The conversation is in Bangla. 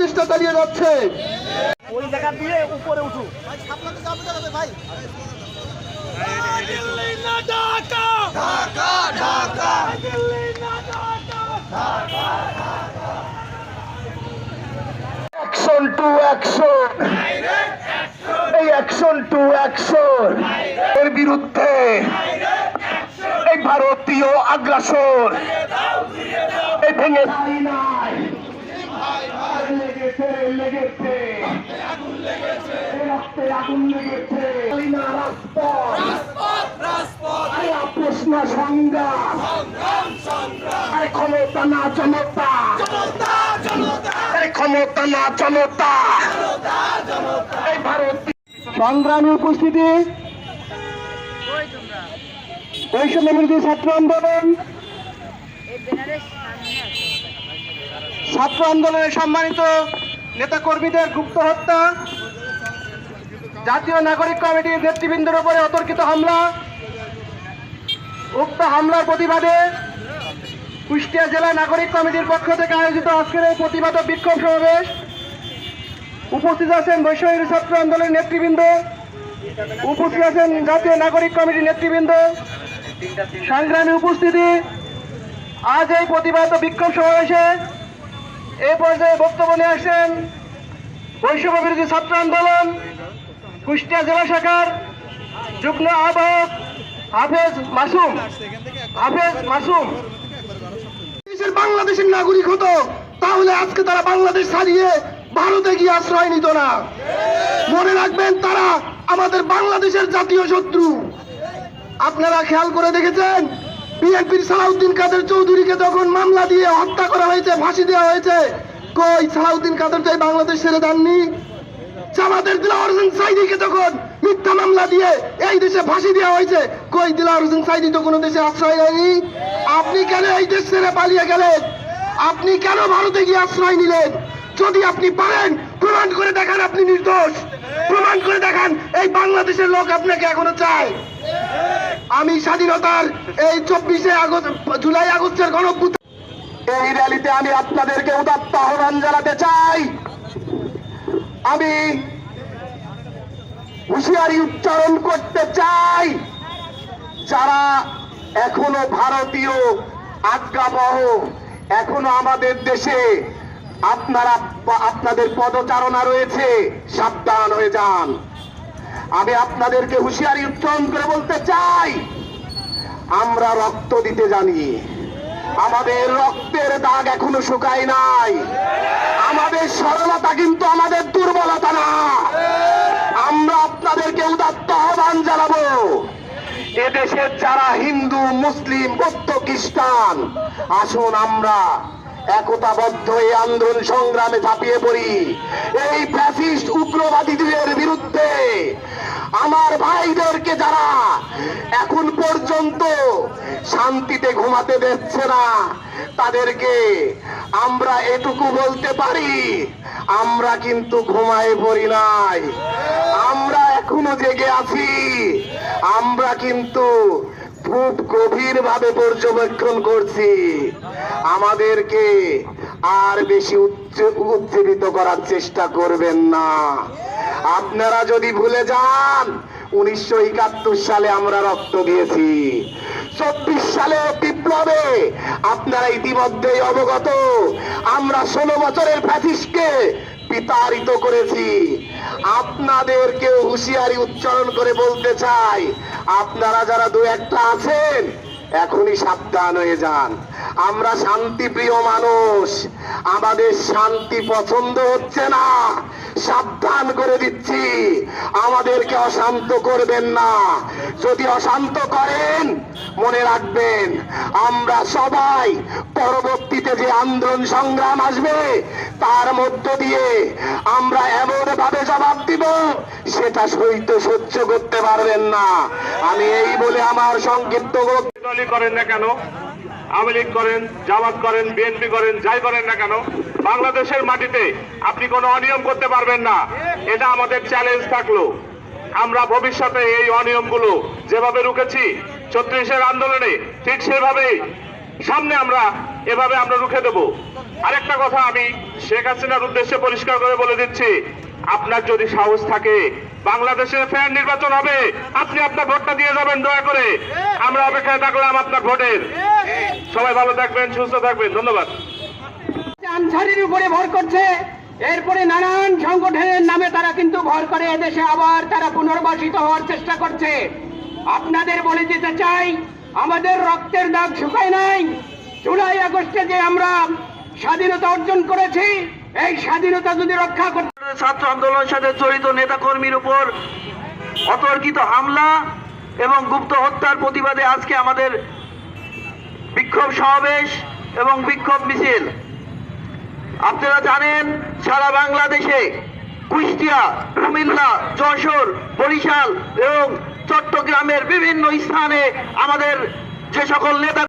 চেষ্টা চালিয়ে যাচ্ছে। ওই জায়গা দিয়ে উপরে উঠু। অ্যাকশন টু অ্যাকশন এই অ্যাকশন টু অ্যাকশন এর বিরুদ্ধে এই ভারতীয় আগ্রাসন। এই ভেঙে লেগেছে লেগেছে। রক্তে আগুন লেগেছে। না রাজপথ। আরে আপোষ সংগ্রাম। আরে ক্ষমতা না জনতা। ক্ষমতা না জনতা। এই ভারত সংগ্রামী উপস্থিতি। বৈষম্য বিরোধী ছাত্র আন্দোলন। ছাত্র আন্দোলনের সম্মানিত নেতা কর্মীদের গুপ্ত হত্যা, জাতীয় নাগরিক কমিটির নেতৃবৃন্দের উপরে অতর্কিত হামলা, উক্ত হামলার প্রতিবাদে কুষ্টিয়া জেলা নাগরিক কমিটির পক্ষ থেকে আয়োজিত আজকের এই প্রতিবাদ বিক্ষোভ সমাবেশ। উপস্থিত আছেন বৈষম্য ছাত্র আন্দোলনের নেতৃবৃন্দ, উপস্থিত আছেন জাতীয় নাগরিক কমিটির নেতৃবৃন্দ। সংগ্রামী উপস্থিতি, আজ এই প্রতিবাদ বিক্ষোভ সমাবেশে এই পর্যায়ে বক্তব্য নিয়ে আসছেন বৈষম্য বিরোধী ছাত্র আন্দোলন, কুষ্টিয়া জেলা শাখার যুগ্ম আহ্বায়ক হাফেজ মাসুম। হাফেজ মাসুম। দেশের বাংলাদেশের নাগরিক হতো, তাহলে আজকে তারা বাংলাদেশ ছাড়িয়ে ভারতে গিয়ে আশ্রয় নিত না। মনে রাখবেন তারা আমাদের বাংলাদেশের জাতীয় শত্রু। আপনারা খেয়াল করে দেখেছেন বিএনপির সালাউদ্দিন কাদের চৌধুরীকে যখন মামলা দিয়ে হত্যা করা হয়েছে, ফাঁসি দেওয়া হয়েছে, কই সালাউদ্দিন কাদের এই বাংলাদেশ ছেড়ে দেননি? জামাতের দিলাওয়ার হোসেন সাইদিকে যখন মিথ্যা মামলা দিয়ে এই দেশে ফাঁসি দেওয়া হয়েছে, কই দিলাওয়ার হোসেন সাইদি তো কোনো দেশে আশ্রয় নেয়নি? আপনি কেন এই দেশ ছেড়ে পালিয়ে গেলেন? আপনি কেন ভারতে গিয়ে আশ্রয় নিলেন? যদি আপনি পারেন, প্রমাণ করে দেখান আপনি নির্দোষ। প্রমাণ করে দেখান এই বাংলাদেশের লোক আপনাকে এখনও চায়। আমি স্বাধীনতার এই চব্বিশে আগস্ট, জুলাই আগস্টের গণভূত এই র্যালিতে আমি আপনাদেরকে উদাত্ত আহ্বান জানাতে চাই। আমি হুঁশিয়ারি উচ্চারণ করতে চাই। যারা এখনও ভারতীয় আজ্ঞাবহ, এখনও আমাদের দেশে আপনারা আপনাদের পদচারণা রয়েছে, সাবধান হয়ে যান। আমি আপনাদেরকে হুঁশিয়ারি উচ্চারণ করে বলতে চাই, আমরা রক্ত দিতে জানি। আমাদের রক্তের দাগ এখনও শুকায় নাই। আমাদের সরলতা কিন্তু আমাদের দুর্বলতা না। আমরা আপনাদেরকে উদাত্ত আহ্বান জানাব, এদেশের যারা হিন্দু, মুসলিম, বৌদ্ধ, খ্রিস্টান, আসুন আমরা একতাবদ্ধ এই আন্দোলন সংগ্রামে ঝাঁপিয়ে পড়ি। এই ফ্যাসিস্ট উগ্রবাদীদের বিরুদ্ধে আমার ভাইদেরকে যারা এখন পর্যন্ত শান্তিতে ঘুমাতে দিচ্ছে না, তাদেরকে আমরা এটুকু বলতে পারি, আমরা কিন্তু ঘুমায় পড়ি নাই। আমরা এখনও জেগে আছি, আমরা কিন্তু খুব গভীর ভাবে পর্যবেক্ষণ করছি। আমাদেরকে আর বেশি উজ্জীবিত করার চেষ্টা করবেন না। আপনারা যদি ভুলে যান, উনিশশো একাত্তর সালে আমরা রক্ত দিয়েছি। চব্বিশ সালে বিপ্লবে আপনারা ইতিমধ্যেই অবগত, আমরা ষোলো বছরের ফ্যাসিস্টকে বিতাড়িত করেছি। আপনাদেরকে হুঁশিয়ারি উচ্চারণ করে বলতে চাই। আপনারা যারা দু একটা আছেন এখনই সাবধান হয়ে যান। আমরা শান্তিপ্রিয় মানুষ। আমাদের শান্তি পছন্দ হচ্ছে না। সাবধান করে দিচ্ছি। আমাদেরকে অশান্ত করবেন না। যদি অশান্ত করেন, মনে রাখবেন, আমরা সবাই পরবর্তীতে যে আন্দোলন সংগ্রাম আসবে, তার মধ্য দিয়ে আমরা এমন ভাবে জবাব দিব, সেটা সহিত সহ্য করতে পারবেন না। আমি এই বলে আমার সংক্ষিপ্ত দলই করেন না কেন? আওয়ামী লীগ করেন, জামাত করেন, বিএনপি করেন, যাই করেন না কেন? বাংলাদেশের মাটিতে আপনি কোনো অনিয়ম করতে পারবেন না। এটা আমাদের চ্যালেঞ্জ থাকল। আমরা ভবিষ্যতে এই অনিয়মগুলো যেভাবে রুখেছি, ছত্রিশের আন্দোলনে ঠিক সেভাবেই সামনে আমরা এভাবে আমরা রুখে দেব। আরেকটা কথা আমি শেখ হাসিনার উদ্দেশ্যে পরিষ্কার করে বলে দিচ্ছি আপনার যদি সাহস থাকে, বাংলাদেশে ফ্যান নির্বাচন হবে, আপনি আপনার ভোটটা দিয়ে যাবেন, দয়া করে। আমরা অপেক্ষায় থাকলাম আপনার ভোটের। সবাই ভালো থাকবেন, সুস্থ থাকবেন, ধন্যবাদ। আনসারির উপরে ভর করছে। এরপরে নানান সংগঠনের নামে তারা কিন্তু ভর করে, এদেশে আবার তারা পুনর্বাসিত হওয়ার চেষ্টা করছে। আপনাদের বলে যেতে চাই, আমাদের রক্তের দাগ শুকায় নাই। জুলাই আগস্টে যে আমরা স্বাধীনতা অর্জন করেছি, এই স্বাধীনতা যদি রক্ষা করতে ছাত্র আন্দোলনের সাথে জড়িত নেতাকর্মীর উপর অতর্কিত হামলা এবং গুপ্ত হত্যার প্রতিবাদে আজকে আমাদের বিক্ষোভ সমাবেশ এবং বিক্ষোভ মিছিল। আপনারা জানেন, সারা বাংলাদেশে কুষ্টিয়া, কুমিল্লা, যশোর, বরিশাল এবং চট্টগ্রামের বিভিন্ন স্থানে আমাদের যে সকল নেতা